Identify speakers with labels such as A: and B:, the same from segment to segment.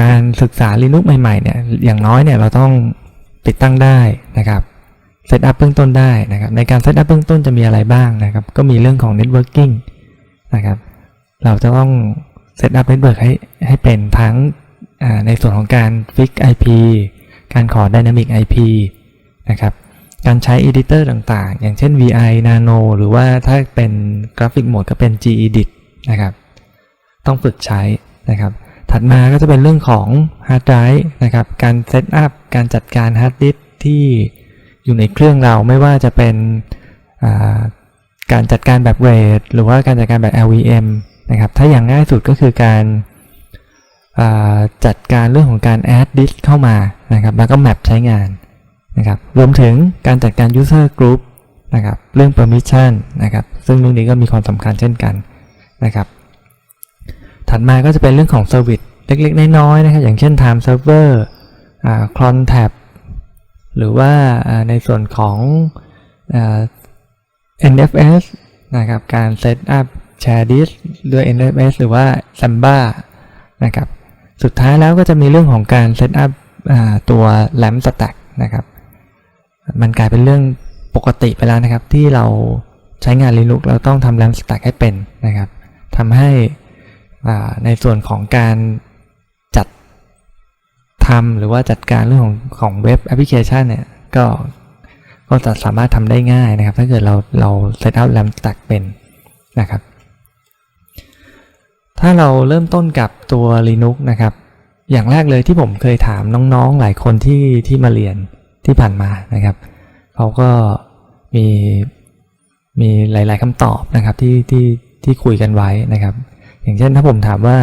A: การศึกษา Linux ใหม่ๆเนี่ยอย่างน้อยเนี่ยเราต้องติดตั้งได้นะครับเซตอัพเบื้องต้นได้นะครับในการเซตอัพเบื้องต้นจะมีอะไรบ้างนะครับก็มีเรื่องของ Networking นะครับเราจะต้องเซตอัพเน็ตเวิร์กให้ให้เป็นทั้งในส่วนของการ Fix IP การขอ Dynamic IP นะครับการใช้ Editor ต่างๆ อย่างเช่น VI Nano หรือว่าถ้าเป็นกราฟิกโหมดก็เป็น Gedit นะครับต้องฝึกใช้นะครับ ถัดมาก็จะเป็นเรื่องของ Hard Drive นะครับ การเซตอัพ การจัดการ Hard Disk ที่อยู่ในเครื่องเราไม่ว่าจะเป็นการจัดการแบบ RAID หรือว่าการจัดการแบบ LVM นะครับ ถ้าอย่างง่ายสุดก็คือการาจัดการเรื่องของการ add disk เข้ามานะครับ แล้วก็ map ใช้งานนะครับ รวมถึงการจัดการ user group นะครับ เรื่อง permission นะครับ ซึ่งเรื่องนี้ก็มีความสำคัญเช่นกันนะครับ ถัดมาก็จะเป็นเรื่องของ Service เล็กๆ น้อยๆนะครับ อย่างเช่น Time Server อ่า Cron Tab หรือว่าในส่วนของอ NFS นะครับ การ Set up Share Disk ด้วย NFS หรือว่า Samba นะครับ สุดท้ายแล้วก็จะมีเรื่องของการ Set up อ่าตัว LAMP Stack นะครับ มันกลายเป็นเรื่องปกติไปแล้วนะครับ ที่เราใช้งาน Linux เราต้องทำ LAMP Stack ให้เป็นนะครับทำให้ ในส่วนของการจัดทำหรือว่าจัดการเรื่องของของเว็บแอปพลิเคชันเนี่ยก็ก็จะสามารถทำได้ง่ายนะครับ ถ้าเกิดเราเราเซตอัพแรมตักเป็นนะครับ ถ้าเราเริ่มต้นกับตัว Linux นะครับ อย่างแรกเลยที่ผมเคยถามน้องๆ หลายคนที่ที่มาเรียนที่ผ่านมานะครับเขาก็มีมีหลาย ๆคำตอบนะครับที่ที่ที่คุยกันไว้นะครับ อย่างเช่นถ้าผมถามว่า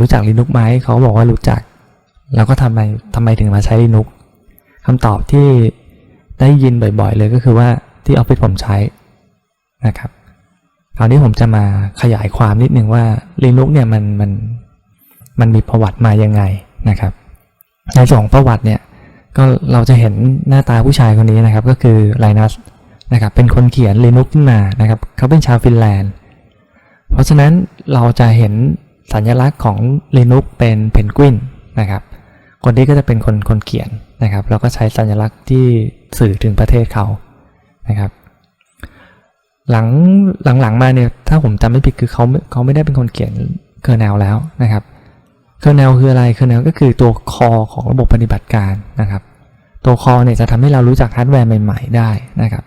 A: รู้จัก Linux ไหมเขาบอกว่ารู้จัก แล้วก็ทำไมทำไมถึงมาใช้ Linux คำตอบที่ได้ยินบ่อยๆ เลยก็คือว่าที่ออฟฟิศผมใช้นะครับคราวนี้ผมจะมาขยายความนิดนึงว่า Linux เนี่ยมันมันมันมีประวัติมายังไงนะครับ ในส่วนของประวัติเนี่ยก็เราจะเห็นหน้าตาผู้ชายคนนี้นะครับ ก็คือไลนัสนะครับเป็นคนเขียน Linux ขึ้นมานะครับเขาเป็นชาวฟินแลนด์ เพราะฉะนั้นเราจะเห็นสัญลักษณ์ของ Linux เป็นเพนกวินนะครับ คนนี้ก็จะเป็นคนคนเขียนนะครับ แล้วก็ใช้สัญลักษณ์ที่สื่อถึงประเทศเขานะครับ หลังหลังๆมาเนี่ยถ้าผมจำไม่ผิดคือเขาเขาไม่ได้เป็นคนเขียนเคอร์เนลแล้วนะครับเคอร์เนลคืออะไรเคอร์เนลก็คือตัวคอของระบบปฏิบัติการนะครับ ตัวคอเนี่ยจะทำให้เรารู้จักฮาร์ดแวร์ใหม่ ๆ ได้นะครับ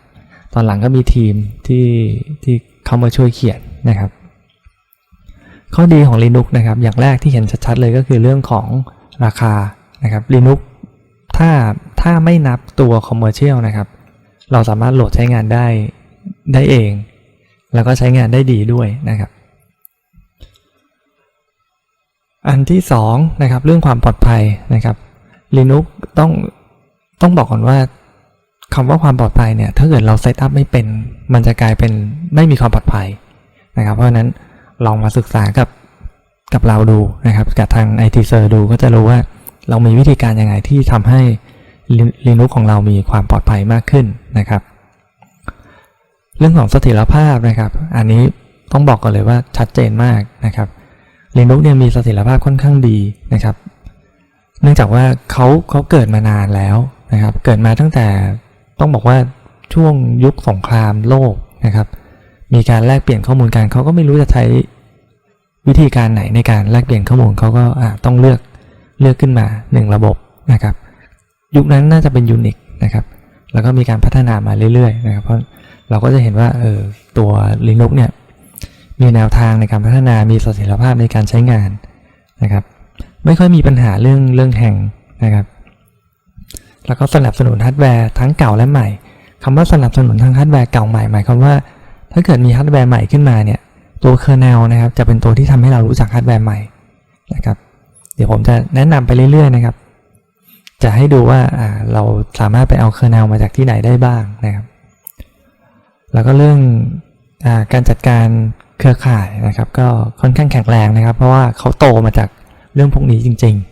A: ตอนหลังก็มีทีมที่ที่เขามาช่วยเขียนนะครับ ข้อดีของ Linux นะครับ อย่างแรกที่เห็นชัดๆเลยก็คือเรื่องของราคานะครับ Linux ถ้าถ้าไม่นับตัว Commercial นะครับ เราสามารถโหลดใช้งานได้ได้เอง แล้วก็ใช้งานได้ดีด้วยนะครับ อันที่สองนะครับเรื่องความปลอดภัยนะครับ Linux ต้องต้องบอกก่อนว่าคำว่าความปลอดภัยเนี่ยถ้าเกิดเราเซตอัพไม่เป็น มันจะกลายเป็นไม่มีความปลอดภัยนะครับ เพราะฉะนั้น ลองมาศึกษากับกับเราดูนะครับ กับทาง IT s e r ดูก็จะรู้ว่าเรามีวิธีการยังไงที่ทำให้ Linux ของเรามีความปลอดภัยมากขึ้นนะครับ เรื่องของเสถียรภาพนะครับ อันนี้ต้องบอกก่อนเลยว่าชัดเจนมากนะครับ Linux เนี่ยมีเสถียรภาพค่อนข้างดีนะครับ เนื่องจากว่าเขาเขาเกิดมานานแล้วนะครับ เกิดมาตั้งแต่ต้องบอกว่าช่วงยุคสงครามโลกนะครับ มีการแลกเปลี่ยนข้อมูลกันเขาก็ไม่รู้จะใช้วิธีการไหนในการแลกเปลี่ยนข้อมูลเขาก็ต้องเลือกเลือกขึ้นมาหนึ่งระบบนะครับ ยุคนั้นน่าจะเป็นยูนิคนะครับ แล้วก็มีการพัฒนามาเรื่อยๆนะครับ เพราะเราก็จะเห็นว่าเออตัว Linux เนี่ยมีแนวทางในการพัฒนามีเสถียรภาพในการใช้งานนะครับ ไม่ค่อยมีปัญหาเรื่องเรื่องแห่งนะครับ แล้วก็สนับสนุนฮาร์ดแวร์ทั้งเก่าและใหม่คำว่าสนับสนุนทั้งฮาร์ดแวร์เก่าใหม่หมายความว่า ถ้าเกิดมีฮาร์ดแวร์ใหม่ขึ้นมาเนี่ยตัวเคอร์เนลนะครับจะเป็นตัวที่ทำให้เรารู้จักฮาร์ดแวร์ใหม่นะครับ เดี๋ยวผมจะแนะนำไปเรื่อยๆนะครับ จะให้ดูว่าอ่าเราสามารถไปเอาเคอร์เนลมาจากที่ไหนได้บ้างนะครับ แล้วก็เรื่องอาการจัดการเครือข่ายนะครับ ก็ค่อนข้างแข็งแรงนะครับ เพราะว่าเขาโตมาจากเรื่องพวกนี้จริงๆ